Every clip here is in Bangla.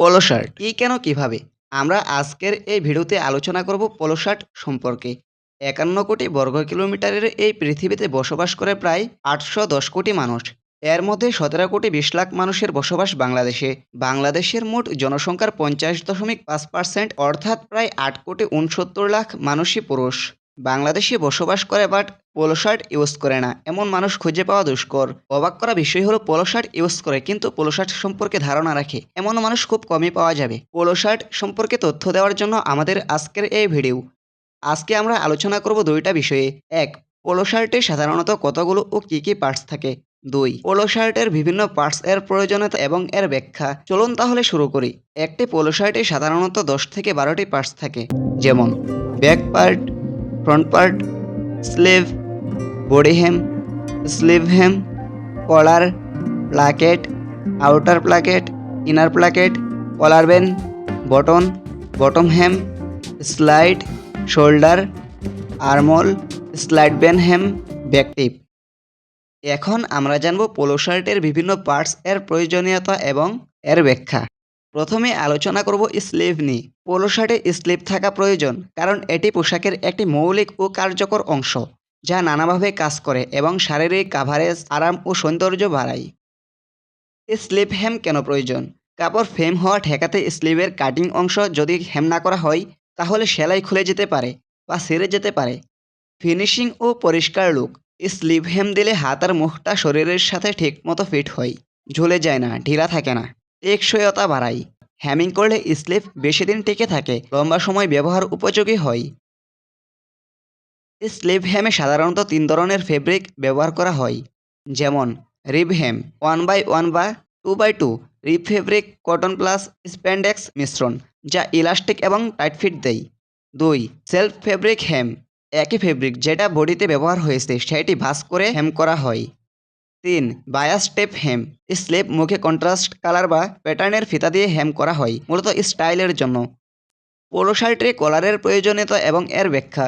পোলো শার্ট কি, কেন, কীভাবে? আমরা আজকের এই ভিডিওতে আলোচনা করব পোলো শার্ট সম্পর্কে। একান্ন কোটি বর্গ কিলোমিটারের এই পৃথিবীতে বসবাস করে প্রায় আটশো দশ কোটি মানুষ। এর মধ্যে সতেরো কোটি বিশ লাখ মানুষের বসবাস বাংলাদেশে। বাংলাদেশের মোট জনসংখ্যার পঞ্চাশ দশমিক পাঁচ পার্সেন্ট, অর্থাৎ প্রায় আট কোটি উনসত্তর লাখ মানুষই পুরুষ। বাংলাদেশে বসবাস করে বাট পোলো শার্ট ইউজ করে না। এমন মানুষ খুঁজে পাওয়া দুষ্কর। অবাক করা বিষয় হলো পোলো শার্ট ইউজ করে, কিন্তু পোলো শার্ট সম্পর্কে ধারণা রাখে। এমন মানুষ খুব কমই পাওয়া যাবে। পোলো শার্ট সম্পর্কে তথ্য দেওয়ার জন্য আমাদের আজকের এই ভিডিও আজকে আমরা আলোচনা করব দুইটা বিষয়ে। এক পোলো শার্টে সাধারণত কতগুলো ও কী কী পার্টস থাকে? দুই পোলো শার্টের বিভিন্ন পার্টস এর প্রয়োজনীয়তা এবং এর ব্যাখ্যা। চলুন তাহলে শুরু করি। একটি পোলো শার্টে সাধারণত দশ থেকে বারোটি পার্টস থাকে। যেমন back part front part sleeve body hem sleeve hem collar placket outer placket inner placket collar band button bottom hem slide shoulder armhole slide band hem back tip এখন আমরা জানব পোলো শার্টের বিভিন্ন পার্টস এর প্রয়োজনীয়তা এবং এর ব্যাখ্যা। প্রথমে আলোচনা করব স্লিভ নিয়ে। পোলো শার্টে স্লিভ থাকা প্রয়োজন, কারণ এটি পোশাকের একটি মৌলিক ও কার্যকর অংশ, যা নানাভাবে কাজ করে এবং শারীরিক কাভারেজ আরাম ও সৌন্দর্য বাড়ায়। স্লিভ হেম কেন প্রয়োজন? কাপড় ফেম হওয়া ঠেকাতে স্লিভের কাটিং অংশ যদি হেম না করা হয়, তাহলে সেলাই খুলে যেতে পারে বা সেরে যেতে পারে। ফিনিশিং ও পরিষ্কার লুক স্লিভ হেম দিলে হাত আর মুখটা শরীরের সাথে ঠিকমতো ফিট হয়, ঝুলে যায় না, ঢিলা থাকে না। টেকসইয়তা বাড়ায় হ্যামিং করলে স্লিভ বেশি দিন টিকে থাকে, লম্বা সময় ব্যবহার উপযোগী হয়। স্লিভ হ্যামে সাধারণত তিন ধরনের ফেব্রিক ব্যবহার করা হয়, যেমন rib hem one by one বা two by two, rib fabric cotton plus spandex মিশ্রণ, যা ইলাস্টিক এবং টাইট ফিট দেয়। দুই, সেলফ ফেব্রিক হ্যাম, একই ফেব্রিক যেটা বডিতে ব্যবহার হয়েছে, সেটি ভাঁজ করে হ্যাম করা হয়। তিন বায়াস টেপ হেম স্লেপ মুখে কন্ট্রাস্ট কালার বা প্যাটার্নের ফিতা দিয়ে হেম করা হয়, মূলত স্টাইলের জন্য। পোলো শার্টে কলারের প্রয়োজনীয়তা এবং এর ব্যাখ্যা।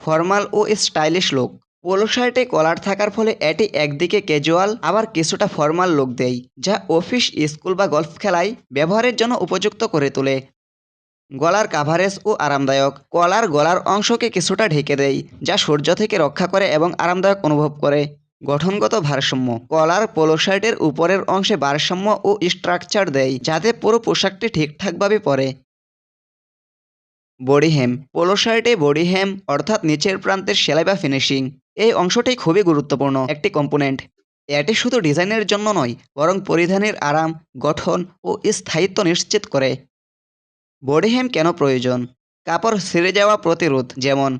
ফর্মাল ও স্টাইলিশ লুক পোলো শার্টে কলার থাকার ফলে এটি একদিকে ক্যাজুয়াল আবার কিছুটা ফর্মাল লুক দেয়, যা অফিস স্কুল বা গল্ফ খেলায় ব্যবহারের জন্য উপযুক্ত করে তোলে। গলার কাভারেজ ও আরামদায়ক কলার গলার অংশকে কিছুটা ঢেকে দেয়, যা সূর্য থেকে রক্ষা করে এবং আরামদায়ক অনুভব করে। গঠনগত ভারসাম্য। কলার পোলো শার্টের উপরের অংশে ভারসাম্য ও স্ট্রাকচার দেয়, যাতে পুরো পোশাকটি ঠিকঠাকভাবে পরে। Body hem. শার্টে বডি অর্থাৎ নিচের প্রান্তের সেলাই বা ফিনিশিং। এই অংশটি খুবই গুরুত্বপূর্ণ একটি কম্পোনেন্ট। এটি শুধু ডিজাইনের জন্য নয়, বরং পরিধানের আরাম, গঠন ও স্থায়িত্ব নিশ্চিত করে। বডি হেম কেন প্রয়োজন? কাপড় ছিঁড়ে যাওয়া প্রতিরোধ, যেমন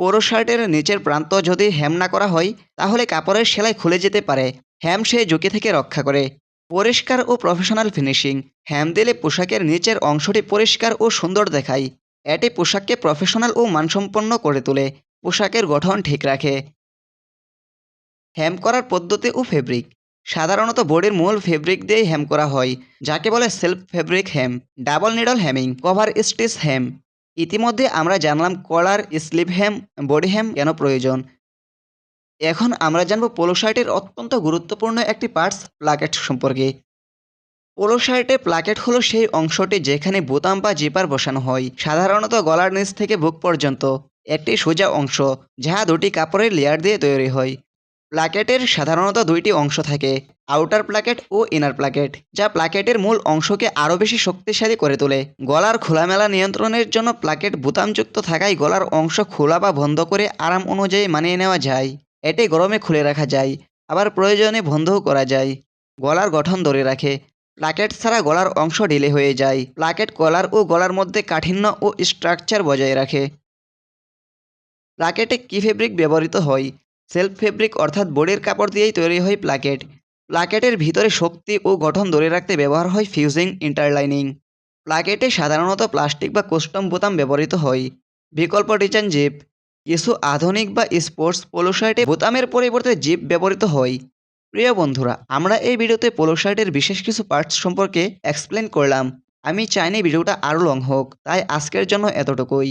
পোলো শার্টের নিচের প্রান্ত যদি হ্যাম না করা হয়, তাহলে কাপড়ের সেলাই খুলে যেতে পারে। হ্যাম সেই ঝুঁকি থেকে রক্ষা করে। পরিষ্কার ও প্রফেশনাল ফিনিশিং হ্যাম দিলে পোশাকের নিচের অংশটি পরিষ্কার ও সুন্দর দেখায়। এটি পোশাককে প্রফেশনাল ও মানসম্পন্ন করে তোলে। পোশাকের গঠন ঠিক রাখে। হ্যাম করার পদ্ধতি ও ফেব্রিক সাধারণত বডির মূল ফেব্রিক দিয়েই হ্যাম করা হয়, যাকে বলে self fabric hem double needle hemming cover stitch hem ইতিমধ্যে আমরা জানলাম কলার স্লিভ হ্যাম বডি হ্যাম কেন প্রয়োজন। এখন আমরা জানব পোলো শার্টের অত্যন্ত গুরুত্বপূর্ণ একটি পার্টস, প্লাকেট সম্পর্কে। পোলো শার্টে প্লাকেট হলো সেই অংশটি যেখানে বোতাম বা জিপার বসানো হয়, সাধারণত গলার নিচ থেকে বুক পর্যন্ত। একটি সোজা অংশ, যাহা দুটি কাপড়ের লেয়ার দিয়ে তৈরি হয়। প্লাকেটের সাধারণত দুইটি অংশ থাকে, আউটার প্লাকেট ও ইনার প্লাকেট, যা প্লাকেটের মূল অংশকে আরও বেশি শক্তিশালী করে তোলে। গলার খোলামেলা নিয়ন্ত্রণের জন্য প্লাকেট বোতামযুক্ত থাকায় গলার অংশ খোলা বা বন্ধ করে আরাম অনুযায়ী মানিয়ে নেওয়া যায়। এটি গরমে খুলে রাখা যায়, আবার প্রয়োজনে বন্ধও করা যায়। গলার গঠন ধরে রাখে। প্লাকেট ছাড়া গলার অংশ ঢিলে হয়ে যায়। প্লাকেট কলার ও গলার মধ্যে কাঠিন্য ও স্ট্রাকচার বজায় রাখে। প্লাকেটে কী ফেব্রিক ব্যবহৃত হয়? সেলফ ফেব্রিক অর্থাৎ বোর্ডের কাপড় দিয়েই তৈরি হয় প্লাকেট। প্লাকেটের ভিতরে শক্তি ও গঠন ধরে রাখতে ব্যবহার হয় ফিউজিং ইন্টারলাইনিং। প্লাকেটে সাধারণত প্লাস্টিক বা কাস্টম বোতাম ব্যবহৃত হয়। বিকল্প ডিজাইন জিপ। কিছু আধুনিক বা স্পোর্টস পোলো শার্টে বোতামের পরিবর্তে জিপ ব্যবহৃত হয়। প্রিয় বন্ধুরা, আমরা এই ভিডিওতে পোলো শার্টের বিশেষ কিছু পার্টস সম্পর্কে এক্সপ্লেন করলাম। আমি চাইনি ভিডিওটা আরও লং হোক, তাই আজকের জন্য এতটুকুই।